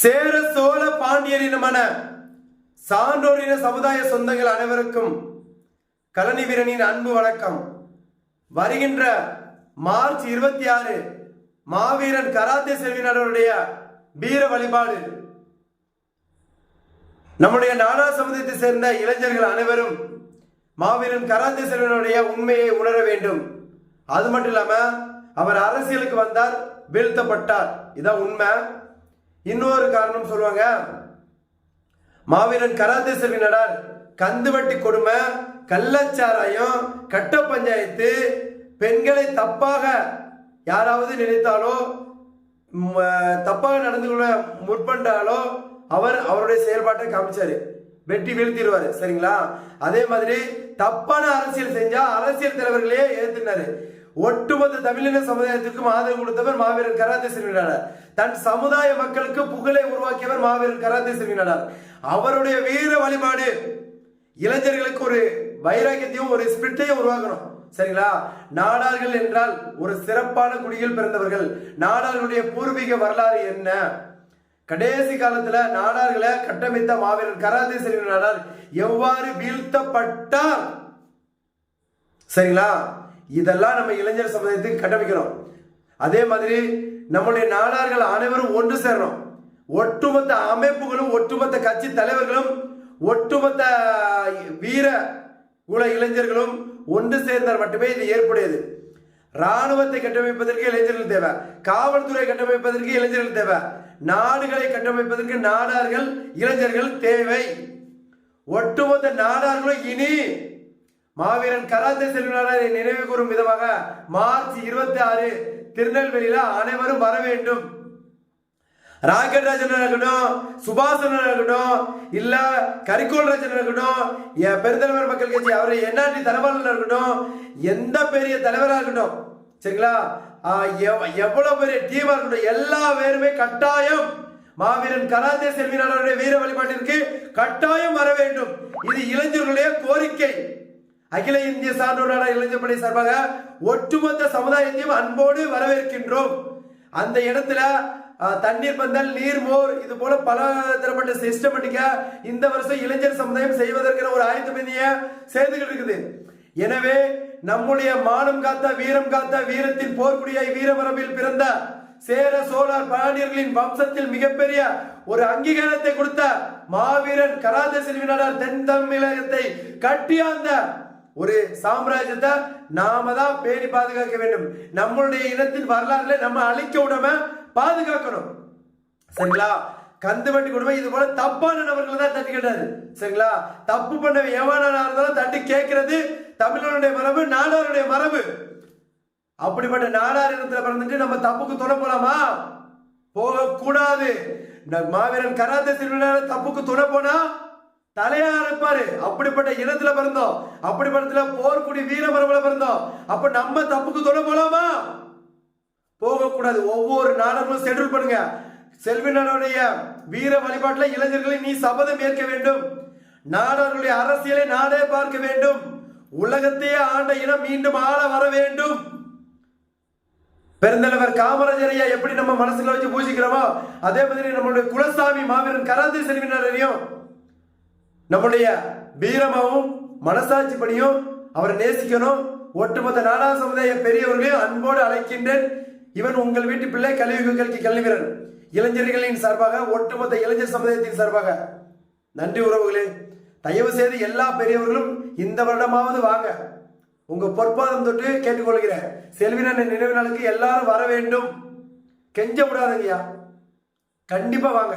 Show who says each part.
Speaker 1: சேர சோழ பாண்டியரினமான சான்றோரின சமுதாய சொந்தங்கள் அனைவருக்கும் கலனி வீரனின் அன்பு வணக்கம். வருகின்ற மார்ச் இருபத்தி ஆறு மாவீரன் கராத்தே செல்வினருடைய வீர வழிபாடு. நம்முடைய நாடா சமுதாயத்தை சேர்ந்த இளைஞர்கள் அனைவரும் மாவீரன் கராத்தே செல்வனுடைய உண்மையை உணர வேண்டும். அது மட்டும் இல்லாம அவர் அரசியலுக்கு வந்தார் வீழ்த்தப்பட்டார். இதான் உண்மை. இன்னொரு காரணம் சொல்லுவாங்க. மாவீரன் கராத்தே செல்வினடார் கந்துவட்டி கொடுமை கள்ளச்சாராயம் கட்ட பஞ்சாயத்து பெண்களை தப்பாக யாராவது நினைத்தாலோ தப்பாக நடந்து கொள்ள முற்பண்டாலோ அவர் அவருடைய செயல்பாட்டை காமிச்சாரு. வெட்டி வீழ்த்திடுவாரு சரிங்களா? அதே மாதிரி தப்பான அரசியல் செஞ்சா அரசியல் தலைவர்களே ஏத்துனாரு. ஒட்டுமொத்த தமிழின சமுதாயத்துக்கும் ஆதரவு கொடுத்தவர் மாவீரர் கராத்தே செல்வினார் தன் சமுதாய மக்களுக்கு புகழை உருவாக்கியவர் மாவீரர் கராத்தே செல்வினார் அவருடைய வீர வழிபாடு இளைஞர்களுக்கு ஒரு வைராக்கியத்தையும் ஒரு ஸ்பிரிட்டையும் உருவாக்கணும். சரிங்களா? நாடார்கள் என்றால் ஒரு சிறப்பான குடியில் பிறந்தவர்கள். நாடார்களுடைய பூர்வீக வரலாறு என்ன? கடைசி காலத்துல நாடார்களை கட்டமைத்த மாவீரர் கராத்தே செல்வி எவ்வாறு வீழ்த்தப்பட்டார்? சரிங்களா? இதெல்லாம் நம்ம இளைஞர் சமுதாயத்துக்கு கட்டமைக்கிறோம் அதே மாதிரி நம்முடைய நாடார்கள் அனைவரும் ஒன்று சேரணும். ஒட்டுமொத்த அமைப்புகளும் ஒட்டுமொத்த கட்சி தலைவர்களும் ஒட்டுமொத்த வீர குல இளைஞர்களும் ஒன்று சேர்ந்தால் மட்டுமே இது ஏற்புடையது. ராணுவத்தை கட்டமைப்பதற்கு இளைஞர்கள் தேவை. காவல்துறை கட்டமைப்பதற்கு இளைஞர்கள் தேவை. நாடுகளை கட்டமைப்பதற்கு நாடார்கள் இளைஞர்கள் தேவை. ஒட்டுமொத்த நாடார்களும் இனி மாவீரன் கராத்தே செல்வனாரை நினைவு கூறும் விதமாக மார்ச் இருபத்தி ஆறு திருநெல்வேலியில அனைவரும் வர வேண்டும். ராக்கெட் ராஜன் இருக்கட்டும் சுபாசன் இருக்கட்டும் இல்ல கரிக்கோல் ராஜன் இருக்கட்டும் என் பெருந்தலைவர் மக்கள் கட்சி அவர் என்ஆர்டி தலைவர்கள் இருக்கட்டும் எந்த பெரிய தலைவராக இருக்கட்டும் சரிங்களா? எவ்வளவு பெரிய டீமா இருக்கட்டும் எல்லா பேருமே கட்டாயம் மாவீரன் கராத்தே செல்வினாளருடைய வீர வழிபாட்டிற்கு கட்டாயம் வர வேண்டும். இது இளைஞர்களுடைய கோரிக்கை. அகில இந்திய சான்றோரான நாடா இளைஞர் சார்பாக ஒட்டுமொத்த சமுதாயத்தையும் அன்போடு வரவேற்கின்றோம். அந்த இடத்துல தண்ணீர் பந்தல் நீர்மோர் இது போல பல தரப்பட்ட சிஸ்டமேட்டிக்கா இந்த வருஷம் இளைஞர் சமுதாயம் செய்வதற்கான ஒரு ஆயத்த பணிய சேர்ந்துகிட்டு இருக்குது. எனவே நம்முடைய மானம் காத்த வீரம் காத்த வீரத்தின் போர்க்குடியாய் வீரமரபில் பிறந்த சேர சோழர் பாண்டியர்களின் வம்சத்தில் மிகப்பெரிய ஒரு அங்கீகாரத்தை கொடுத்த மாவீரன் கராத்தே செல்வினார் தென் தமிழகத்தை கட்டியாந்த ஒரு சாம்ராஜ்யத்தை நாம தான் பேணி பாதுகாக்க வேண்டும். நம்மளுடைய இனத்தின் வரலாறுல நம்ம அழிக்க விடாம பாதுகாக்கணும். சரிங்களா? கந்து வட்டி கொடுமை இது போல தப்பான நபர்கள் தான் தட்டி கேட்டாரு. சரிங்களா? தப்பு பண்ண எவனா இருந்தாலும் தட்டி கேட்கறது தமிழனுடைய மரபு நாடாருடைய மரபு. அப்படிப்பட்ட நாடார் இனத்துல பிறந்துட்டு நம்ம தப்புக்கு துணை போலாமா? போக கூடாது மாவீரன் கராத்தே திருவிழா தப்புக்கு துணை போனா தலையா இருப்பாரு. அப்படிப்பட்ட இனத்துல பிறந்தோம். அப்படிப்பட்ட போர்க்குடி வீர பரவல பிறந்தோம். அப்ப நம்ம தப்புக்கு தொட போலாமா? போகக்கூடாது. ஒவ்வொரு நாடகமும் ஷெட்யூல் பண்ணுங்க. செல்வினருடைய வீர வழிபாட்டில் இளைஞர்களை நீ சபதம் ஏற்க வேண்டும். நாடர்களுடைய அரசியலை நாடே பார்க்க வேண்டும். உலகத்தையே ஆண்ட இனம் மீண்டும் ஆள வர வேண்டும். பெருந்தலைவர் காமராஜரையா எப்படி நம்ம மனசுல வச்சு பூஜிக்கிறோமோ அதே மாதிரி நம்மளுடைய குலசாமி மாவீரன் கராந்தி செல்வினரையும் நம்முடைய வீரமாவும் மனசாட்சி பணியும் அவரை நேசிக்கணும். ஒட்டுமொத்த நாடா சமுதாய பெரியவர்களையும் அன்போடு அழைக்கின்றேன். இவன் உங்கள் வீட்டு பிள்ளை கல்வி கல்வி கல்விவீரன் இளைஞர்களின் சார்பாக ஒட்டுமொத்த இளைஞர் சமுதாயத்தின் சார்பாக. நன்றி உறவுகளே. தயவு செய்து எல்லா பெரியவர்களும் இந்த வருடமாவது வாங்க. உங்க பொற்பாதம் தொட்டு கேட்டுக்கொள்கிறேன். செல்வினன் நினைவு நாளுக்கு எல்லாரும் வர வேண்டும். கெஞ்ச விடாதங்கய்யா கண்டிப்பா வாங்க.